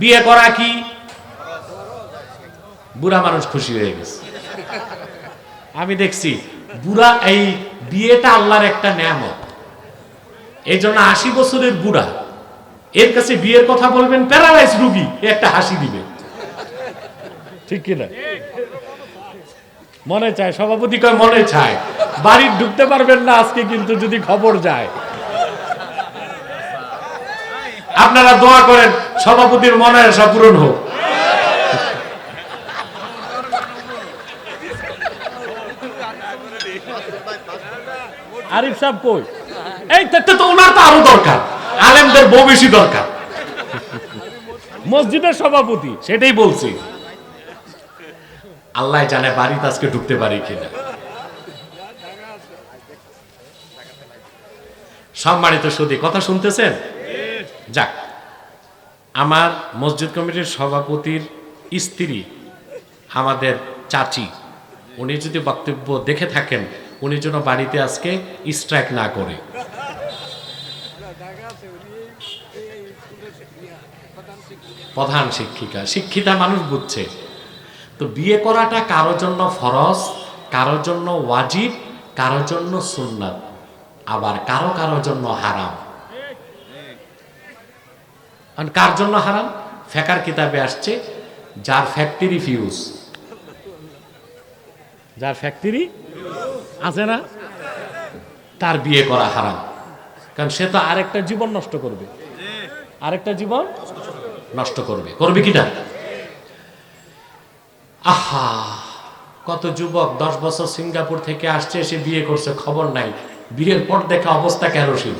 বিয়ে করা কি? বুড়া মানুষ খুশি হয়ে গেছে। আমি দেখছি, বুড়া এই বিয়েটা আল্লাহর একটা নিয়ামত। এই জন্য আশি বছরের বুড়া, এর কাছে বিয়ের কথা বলবেন, প্যারালাইজ রুগী একটা হাসি দিবে। ঠিক কিনা? মনে চায়, সভাপতি কয়, মনে চায়। বাড়ি ঢুকতে পারবেন না আজকে, কিন্তু যদি খবর যায়। আপনারা দোয়া করেন সভাপতির মনের আশা পূরণ হোক। আরিফ সাহেব কই? এই তো তো ওনার তো আরও দরকার আলেমদের বউ বেশি দরকার। মসজিদের সভাপতি। সেটাই বলছি। আল্লাহ জানে বাড়িতে আজকে ঢুকতে পারি কিনা। সম্মানিত সুদী কথা শুনতেছেন? যাক, আমার মসজিদ কমিটির সভাপতির স্ত্রী আমাদের চাচি, উনি যদি বক্তব্য দেখে থাকেন, উনি যেন বাড়িতে আজকে স্ট্রাইক না করে। প্রধান শিক্ষিকা, শিক্ষিতা মানুষ বুঝছে। তো বিয়ে করাটা কারোর জন্য ফরজ, কারোর জন্য ওয়াজিব, কারোর জন্য সুন্নাত, আবার কারও কারোর জন্য হারাম। আর কার জন্য হারাম? ফেকার কিতাবে আসছে, যার ফ্যাক্টরি ফিউজ যার ফ্যাক্টরি আছে না? তার বিয়ে করা হারাম। কারণ সে তো আরেকটা জীবন নষ্ট করবে। আরেকটা জীবন নষ্ট করবে। করবে কিনা আহা! কত যুবক দশ বছর সিঙ্গাপুর থেকে আসছে এসে বিয়ে করছে, খবর নাই। বিয়ের পর দেখা অবস্থা কেন কেরোসিন।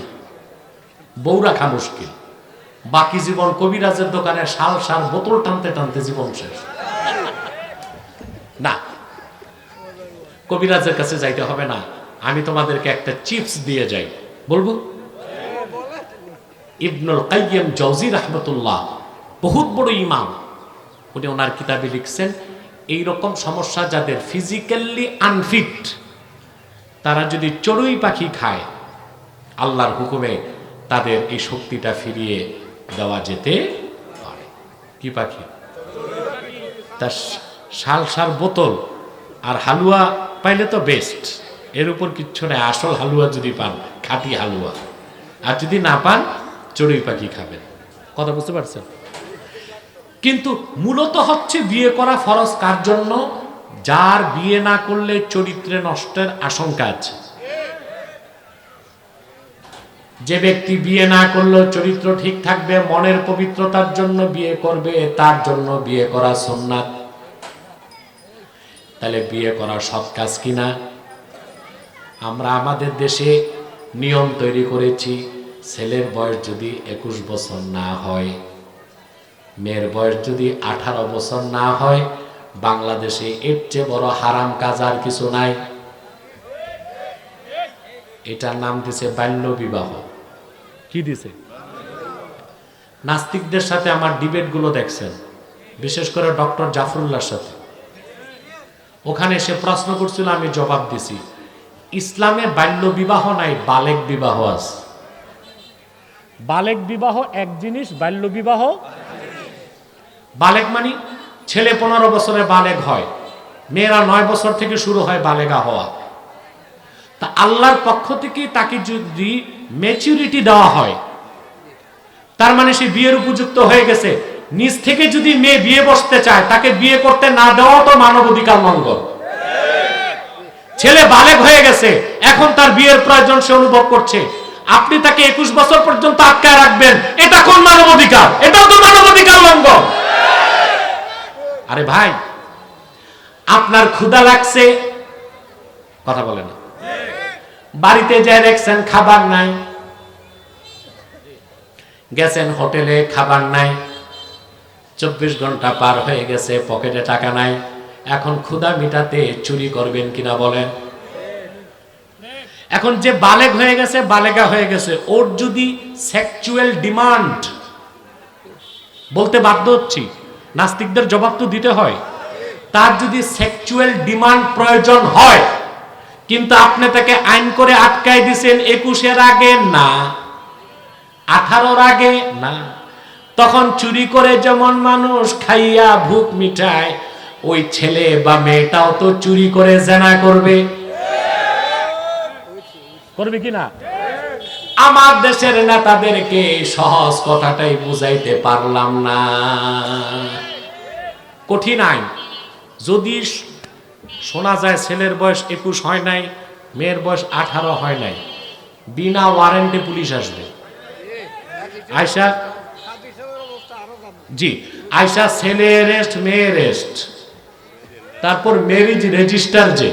বউ রাখা মুশকিল বাকি জীবন কবিরাজের দোকানে শাল শাল বোতল টানতে টানতে জীবন শেষ। না। কবিরাজের কাছে যাইতে হবে না। আমি তোমাদেরকে একটা চিপস দিয়ে যাই। বলব? ইবনুল কাইয়্যিম জৌজি রহমতুল্লাহ, বহুত বড় ইমাম। উনি ওনার কিতাবে লিখছেন এই রকম সমস্যা যাদের ফিজিক্যালি আনফিট তারা যদি চড়ুই পাখি খায়, আল্লাহর হুকুমে তাদের এই শক্তিটা ফিরিয়ে দেওয়া যেতে পারে। কি পাখি? তার শাল সার বোতল আর হালুয়া পাইলে তো বেস্ট এর উপর কিচ্ছু নেই, আসল হালুয়া যদি পান, খাঁটি হালুয়া। আর যদি না পান, চড়ুই পাখি খাবেন। কথা বুঝতে পারছেন? কিন্তু মূলত হচ্ছে বিয়ে করা ফরজ কার জন্য? যার বিয়ে না করলে চরিত্রে নষ্টের আশঙ্কা আছে। যে ব্যক্তি বিয়ে না করলেও চরিত্র ঠিক থাকবে, মনের পবিত্রতার জন্য বিয়ে করবে, তার জন্য বিয়ে করা সোননাথ তাহলে বিয়ে করা সব কাজ কিনা আমরা আমাদের দেশে নিয়ম তৈরি করেছি, ছেলের বয়স যদি একুশ বছর না হয়, মেয়ের বয়স যদি আঠারো বছর না হয়, বাংলাদেশে এর চেয়ে বড় হারাম কাজ আর কিছু নাই। এটার নাম দিছে বাল্য বিবাহ কি দিছে? নাস্তিকদের সাথে আমার ডিবেটগুলো দেখছেন, বিশেষ করে ডক্টর জাফরুল্লাহর সাথে। ওখানে সে প্রশ্ন করছিল, আমি জবাব দিছি, ইসলামে বাল্য বিবাহ নাই, বালেক বিবাহ আছে। বালেক বিবাহ এক জিনিস, বাল্য বিবাহ? বালেক মানে ছেলে পনেরো বছরে বালেক হয়, মেয়েরা নয় বছর থেকে শুরু হয় বালেগা হওয়া। তা আল্লাহর পক্ষ থেকে তাকে যদি ম্যাচুরিটি দেওয়া হয়, তার মানে সে বিয়ের উপযুক্ত হয়ে গেছে। নিজ থেকে যদি মেয়ে বিয়ে বসতে চায়, তাকে বিয়ে করতে না দেওয়া তো মানব অধিকার লঙ্ঘন ছেলে বালেক হয়ে গেছে, এখন তার বিয়ের প্রয়োজন সে অনুভব করছে। আপনি তাকে একুশ বছর পর্যন্ত আটকায় রাখবেন, এটা কোন মানব অধিকার? এটাও তো মানব অধিকার লঙ্ঘন আরে ভাই, আপনার ক্ষুধা লাগছে, কথা বলে না। বাড়িতে যায় দেখছেন খাবার নাই। গেছেন হোটেলে, খাবার নাই। চব্বিশ ঘণ্টা পার হয়ে গেছে, পকেটে টাকা নাই। এখন ক্ষুধা মিটাতে চুরি করবেন কিনা বলেন। এখন যে বালেগ হয়ে গেছে, বালেগা হয়ে গেছে। ওর যদি সেক্সুয়াল ডিমান্ড বলতে বাধ্য হচ্ছি, নাস্তিকদের জবাব তো দিতে হয়। তার যদি সেক্সুয়াল ডিমান্ড প্রয়োজন হয় কিন্তু আপনি তাকে আইন করে আটকাই দিছেন একুশের আগে? না। আঠারোর আগে? না। তখন চুরি করে যেমন মানুষ খাইয়া ভুক মিঠায় ওই ছেলে বা মেয়েটাও তো চুরি করে জেনা করবে। করবে কি না? আমার দেশের নেতাদেরকে সহজ কথাটাই বুঝাইতে পারলাম না। কঠিন আইন। যদি শোনা যায় ছেলের বয়স একুশ হয় নাই, মেয়ের বয়স আঠারো হয় নাই। বিনা ওয়ারেন্টে পুলিশ আসবে। আয়সা জি আয়সা ছেলে রেস্ট মেয়ে রেস্ট তারপর ম্যারেজ রেজিস্টার যে।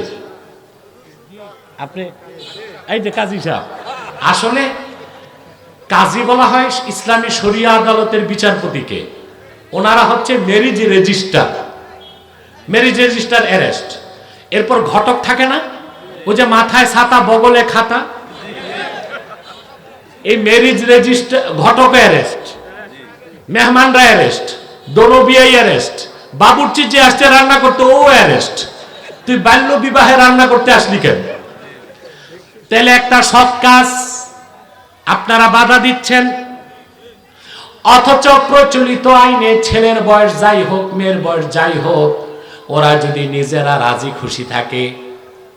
আপনি, এই যে কাজী সাহেব, আসলে কাজী বলা হয় ইসলামী শরিয়া আদালতের বিচারপতিকে। ওনারা হচ্ছে marriage register marriage register arrest এরপর ঘটক থাকে না? ও যে মাথায় ছাতা, বগলে খাতা। এই ম্যারেজ রেজিস্টার ঘটক অ্যারেস্ট মেহমানরা অ্যারেস্ট দোনবিয়াই অ্যারেস্ট বাবুর্চি যে আসছে রান্না করতে ও অ্যারেস্ট তুই বাল্য বিবাহে রান্না করতে আসলি কেন? তাহলে একটা সৎ কাজ আপনারা বাধা দিচ্ছেন। অথচ প্রচলিত আইনে ছেলের বয়স যাই হোক, মেয়ের বয়স যাই হোক ওরা যদি নিজেরা রাজি খুশি থাকে,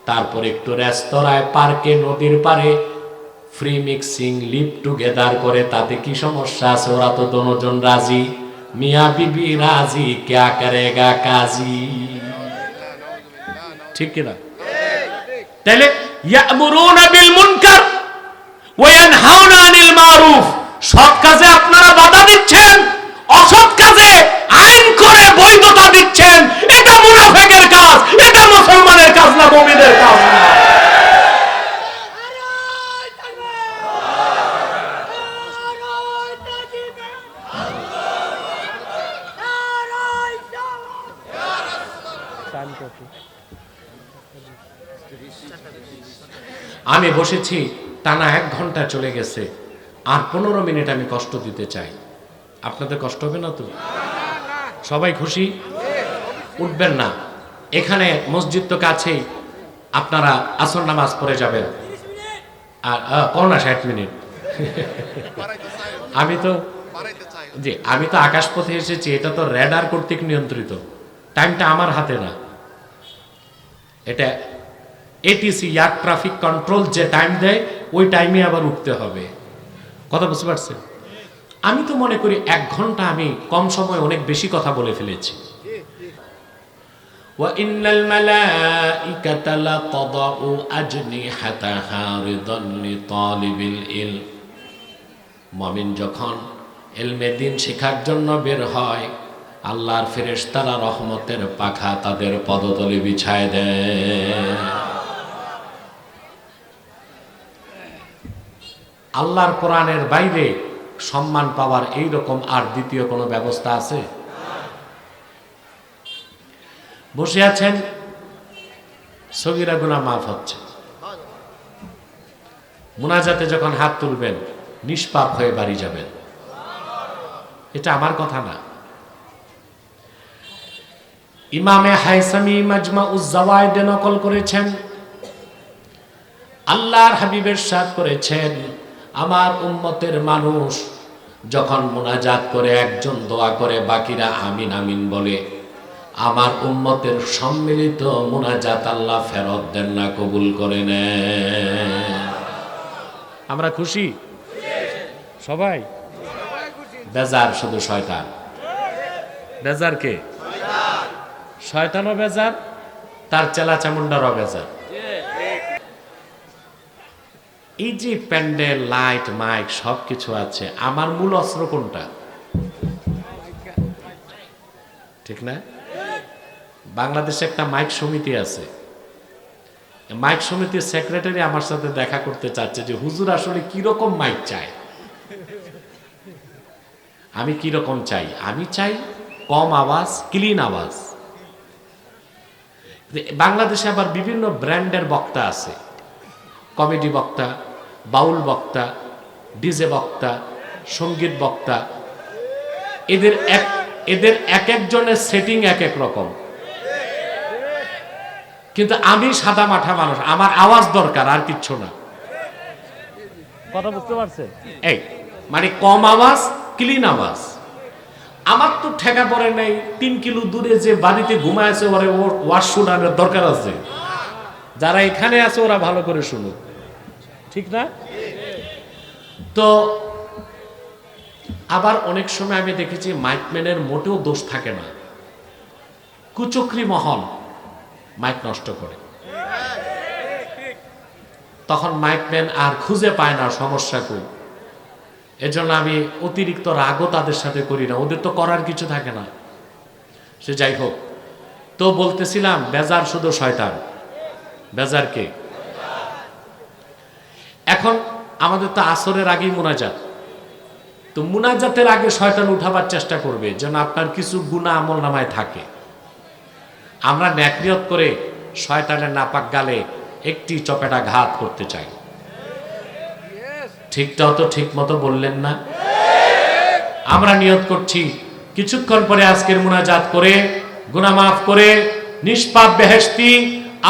তারপর একটু রেস্তোরাঁয়, পার্কে, নদীর পারে ফ্রি মিক্সিং লিভ টুগেদার করে, তাতে কি সমস্যা আছে? ওরা তো দনোজন রাজি। মিয়া বিবি রাজি, ক্যা করেগা কাজী? ঠিক কিনা তাহলে, ইয়ামুরুনা বিল মুনকার ওয়া ইয়ানহাউনা আনিল মারুফ। সৎ কাজে আপনারা বাধা দিচ্ছেন, অসৎ কাজে আইন করে বৈধতা দিচ্ছেন। মুনাফিকের কাজ। এটা মুসলমানের কাজ না মুমিনের কাজ? না আমি বসেছি, টানা এক ঘণ্টা চলে গেছে। আর পনেরো মিনিট আমি কষ্ট দিতে চাই। আপনাদের কষ্ট হবে না তো? সবাই খুশি? উঠবেন না। এখানে মসজিদ তো কাছেই। আপনারা আসর নামাজ পড়ে যাবেন। আর করোনা ষাট মিনিট। আমি তো জি, আমি তো আকাশপথে এসেছি। এটা তো রেডার কর্তৃক নিয়ন্ত্রিত। টাইমটা আমার হাতে না। এটা এটিসি এয়ার ট্রাফিক কন্ট্রোল যে টাইম দেয়, ওই টাইমে আবার উঠতে হবে। কথা বুঝতে পারছেন? আমি তো মনে করি এক ঘণ্টা আমি কম সময় অনেক বেশি কথা বলে ফেলেছি। وإن الملائكة لتضع أجنحتها رضا لطالب العلم মমিন যখন এলমে দিন শেখার জন্য বের হয় আল্লাহর ফেরেশতারা রহমতের পাখা তাদের পদতলে বিছায় দেয় আল্লাহর কোরআনের বাইরে সম্মান পাওয়ার এই রকম আর দ্বিতীয় কোনো ব্যবস্থা আছে বসে আছেন। সগিরা গুনা মাফ হচ্ছে। মুনাজাতে যখন হাত তুলবেন, নিষ্পাপ হয়ে বাড়ি যাবেন। এটা আমার কথা না। ইমামে হাইসামি মাজমা উজ্জাওয়াইদে নকল করেছেন। আল্লাহর হাবিবের সাথ করেছেন, আমার উম্মতের মানুষ যখন মোনাজাত করে একজন দোয়া করে, বাকিরা আমিন আমিন বলে। আমার উম্মতের সম্মিলিত মোনাজাত আল্লাহ ফেরত দেন না কবুল করে আমরা খুশি? সবাই? বেজার শুধু শয়তান। বেজার কে? শয়তানও বেজার তার চেলা চামুন্ডারও বেজার। এই যে প্যান্ডেল লাইট মাইক সব কিছু আছে আমার মূল অস্ত্র কোনটা? ঠিক না? বাংলাদেশে একটা মাইক সমিতি আছে। মাইক সমিতির সেক্রেটারি আমার সাথে দেখা করতে চাচ্ছে যে, হুজুর আসলে কীরকম মাইক চায় আমি কীরকম চাই? আমি চাই কম আওয়াজ, ক্লিন আওয়াজ। বাংলাদেশে আবার বিভিন্ন ব্র্যান্ডের বক্তা আছে। কমেডি বক্তা, বাউল বক্তা, ডিজে বক্তা, সংগীত বক্তা। এদের এক এদের এক একজনের সেটিং এক এক রকম। কিন্তু আমি সাদা মাঠা মানুষ আমার আওয়াজ দরকার আর কিচ্ছু না। কথা বুঝতে পারছে? এই মানে কম আওয়াজ ক্লিন আওয়াজ। আমার তো ঠেকা পড়ে নাই তিন কিলো দূরে যে বাড়িতে ঘুমায় আছে ওরে ওর ওয়াশ শোনানোর দরকার আছে। যারা এখানে আছে ওরা ভালো করে শুনুক। ঠিক না? তো আবার অনেক সময় আমি দেখেছি মাইকম্যানের মোটেও দোষ থাকে না। কুচক্রি মহল। মাইক নষ্ট করে। তখন মাইক মাইকম্যান আর খুঁজে পায় না সমস্যা কই। এজন্য আমি অতিরিক্ত রাগও তাদের সাথে করি না। ওদের তো করার কিছু থাকে না। সে যাই হোক, তো বলতেছিলাম, বেজার শুধু শয়তান। বেজার কে? এখন আমাদের তো আসরের আগেই মোনাজাত। তো মুনাজাতের আগে শয়তান উঠাবার চেষ্টা করবে যেন আপনার কিছু গুণা আমল নামায় থাকে। আমরা ন্যাকনিয়ত করে শয়তানের নাপাক গালে একটি চপেটা ঘাত করতে চাই। ঠিকটাও তো ঠিক মতো বললেন না? আমরা নিয়ত করছি, কিছুক্ষণ পরে আজকের মুনাজাত করে, গুনাহ মাফ করে, নিষ্পাপ বেহেশতি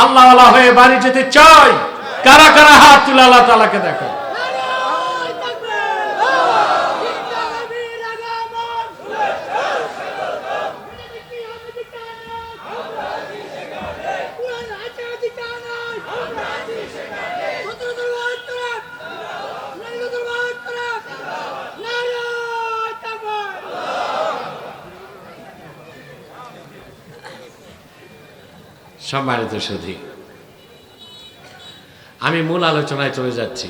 আল্লাহ হয়ে বাড়ি যেতে চাই। কারা কারা হাত তুলে আল্লাহ তালাকে দেখো নারায় তাকবীর জিন্দাবাদ আগামন কি হবে দিকানা আমরা আছি সেখানে কোরআন আছে দিকানা আমরা আছি সেখানে কত দরবার করা নারী দরবার করা নারায় তাকবীর সম্মানিত সুধী আমি মূল আলোচনায় চলে যাচ্ছি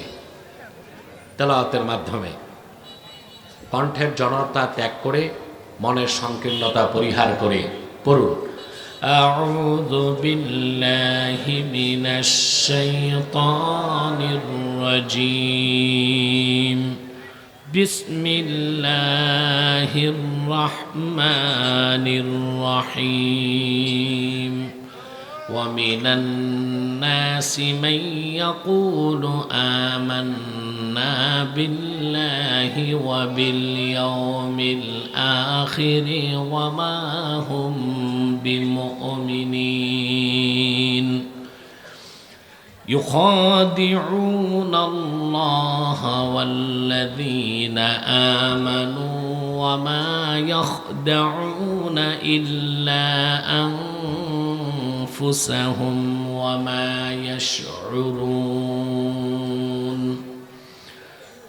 তেলাওয়াতের মাধ্যমে কণ্ঠের জনতা ত্যাগ করে মনের সংকীর্ণতা পরিহার করে পড়ুন أعوذ بالله من الشيطان الرجيم بسم الله الرحمن الرحيم ومن الناس من يقول آمنا بالله وباليوم الآخر وما هم بمؤمنين. يخادعون الله والذين آمنوا وما يخدعون إلا أنفسهم وما يشعرون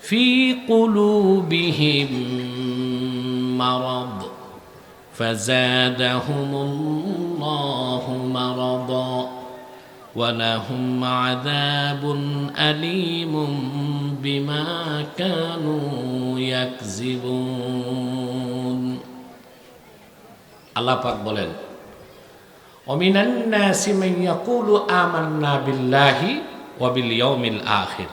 في قلوبهم مرض فزادهم الله مرضا ولهم عذاب أليم بما كانوا يكذبون আল্লাহ পাক বলেন ومن الناس من يقول آمنا بالله وباليوم الآخر.